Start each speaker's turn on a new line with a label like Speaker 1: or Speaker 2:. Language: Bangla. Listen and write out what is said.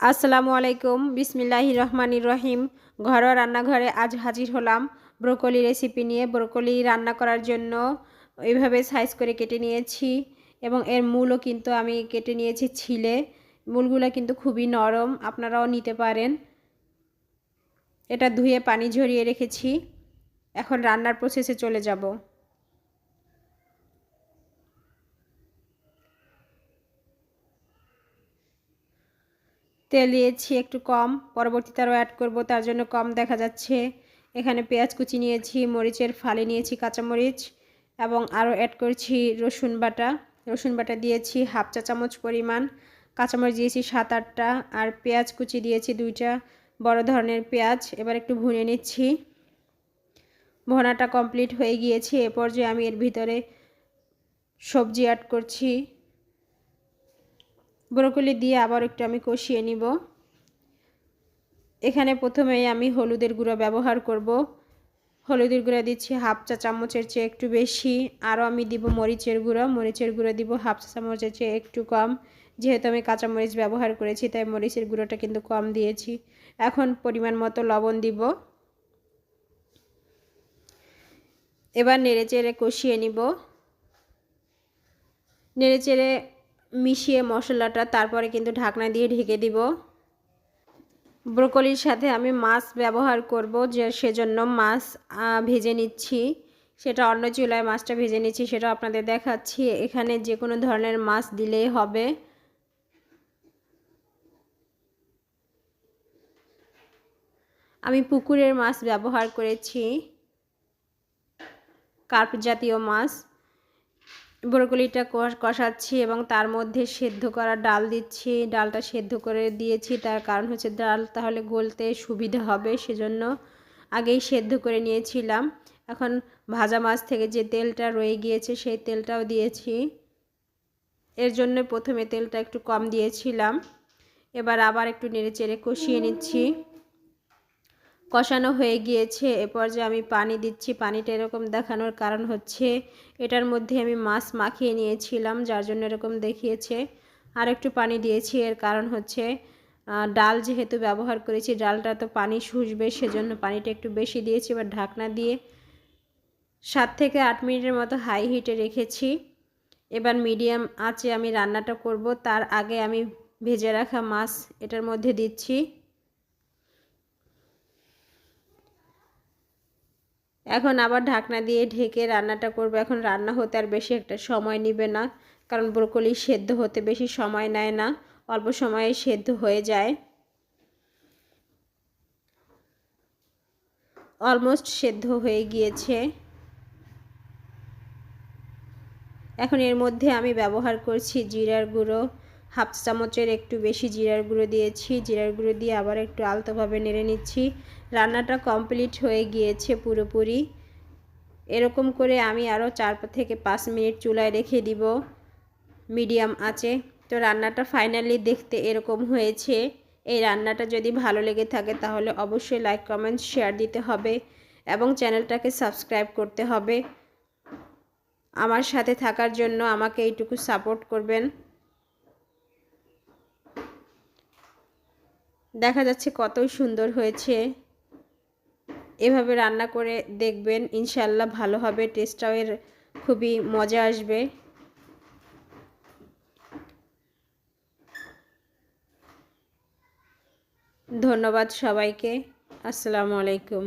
Speaker 1: আসসালামু আলাইকুম বিসমিল্লাহি রহমানির রহিম। ঘরোয়া রান্নাঘরে আজ হাজির হলাম ব্রোকলি রেসিপি নিয়ে। ব্রোকলি রান্না করার জন্য এইভাবে সাইজ করে কেটে নিয়েছি এবং এর মূলও কিন্তু আমি কেটে নিয়েছি ছিলে। মূলগুলো কিন্তু খুবই নরম, আপনারাও নিতে পারেন। এটা ধুয়ে পানি ঝরিয়ে রেখেছি। এখন রান্নার প্রসেসে চলে যাব। তেল দিয়েছি একটু কম, পরবর্তীতে আরও অ্যাড করব, তার জন্য কম দেখা যাচ্ছে। এখানে পেঁয়াজ কুচি নিয়েছি, মরিচের ফালে নিয়েছি, কাঁচামরিচ, এবং আরও অ্যাড করছি রসুন বাটা। রসুন বাটা দিয়েছি হাফ চা চামচ পরিমাণ, কাঁচামরিচ দিয়েছি সাত আটটা, আর পেঁয়াজ কুচি দিয়েছি দুইটা, বড় ধরনের পেঁয়াজ। এবার একটু ভুনে নিচ্ছি। ভোনাটা কমপ্লিট হয়ে গিয়েছে, এ পর্যায়ে আমি এর ভিতরে সবজি অ্যাড করছি। ব্রোকলি দিয়ে আবার একটু আমি কষিয়ে নিব। এখানে প্রথমেই আমি হলুদের গুঁড়ো ব্যবহার করব। হলুদের গুঁড়ো দিচ্ছি হাফ চা চামচের চেয়ে একটু বেশি। আরও আমি দিব মরিচের গুঁড়ো। মরিচের গুঁড়ো দিব হাফ চা চামচের চেয়ে একটু কম। যেহেতু আমি কাঁচা মরিচ ব্যবহার করেছি, তাই মরিচের গুঁড়োটা কিন্তু কম দিয়েছি। এখন পরিমাণ মতো লবণ দিব। এবার নেড়ে চেড়ে কষিয়ে নিব। নেড়ে চেড়ে মিশিয়ে মশলাটা তারপরে কিন্তু ঢাকনা দিয়ে ঢেকে দিব। ব্রোকলির সাথে আমি মাছ ব্যবহার করব যে সেজন্য মাছ ভেজে নিচ্ছি। সেটা অন্য চুলায় মাছটা ভেজে নিচ্ছি, সেটা আপনাদের দেখাচ্ছি। এখানে যে কোনো ধরনের মাছ দিলেই হবে। আমি পুকুরের মাছ ব্যবহার করেছি। কার্প জাতীয় মাছ। ব্রোকলিটা কষাচ্ছি এবং তার মধ্যে সেদ্ধ করা ডাল দিচ্ছি। ডালটা সেদ্ধ করে দিয়েছি। তার কারণ হচ্ছে ডাল তাহলে গলতে সুবিধা হবে, সেজন্য আগেই সেদ্ধ করে নিয়েছিলাম। এখন ভাজা মাছ থেকে যে তেলটা রয়ে গিয়েছে, সেই তেলটাও দিয়েছি। এর জন্য প্রথমে তেলটা একটু কম দিয়েছিলাম। এবার আবার একটু নেড়ে চেড়ে কষিয়ে নিচ্ছি। কষানো হয়ে গিয়েছে। এ পর্যায়ে আমি পানি দিচ্ছি, পানিটা এরকম দেখানোর কারণ হচ্ছে এটার মধ্যে আমি মাছ মাখিয়ে নিয়েছিলাম, যার জন্য এরকম দেখিয়েছে। আর একটু পানি দিয়েছি, এর কারণ হচ্ছে ডাল যেহেতু ব্যবহার করেছি, ডালটা তো পানি শুষবে, সেজন্য পানিটা একটু বেশি দিয়েছি, এবার ঢাকনা দিয়ে সাত থেকে আট মিনিটের মতো হাই হিটে রেখেছি। এবার মিডিয়াম আঁচে আমি রান্নাটা করব। তার আগে আমি ভেজে রাখা মাছ এটার মধ্যে দিচ্ছি। এখন আবার ঢাকনা দিয়ে ঢেকে রান্নাটা করব। এখন রান্না হতে আর বেশি একটা সময় নিবে না, কারণ ব্রোকলি সেদ্ধ হতে বেশি সময় নেয় না, অল্প সময়ে সেদ্ধ হয়ে যায়। অলমোস্ট সেদ্ধ হয়ে গিয়েছে। এখন এর মধ্যে আমি ব্যবহার করছি জিরার গুঁড়ো হাফ চামচের একটু বেশি জিরার গুঁড়ো দিয়েছি। জিরার গুঁড়ো দিয়ে আবার একটু আলতোভাবে নেড়ে নিচ্ছি। রান্নাটা কমপ্লিট হয়ে গিয়েছে পুরোপুরি। এরকম করে আমি আরও চার থেকে পাঁচ মিনিট চুলায় রেখে দিব। মিডিয়াম আছে তো রান্নাটা ফাইনালি দেখতে এরকম হয়েছে। এই রান্নাটা যদি ভালো লেগে থাকে তাহলে অবশ্যই লাইক, কমেন্ট, শেয়ার দিতে হবে এবং চ্যানেলটাকে সাবস্ক্রাইব করতে হবে। আমার সাথে থাকার জন্য আমাকে এইটুকু সাপোর্ট করবেন। দেখা যাচ্ছে কতই সুন্দর হয়েছে। এভাবে রান্না করে দেখবেন ইনশাল্লাহ ভালো হবে, টেস্টটাও এর খুবই মজা আসবে। ধন্যবাদ সবাইকে, আসসালামু আলাইকুম।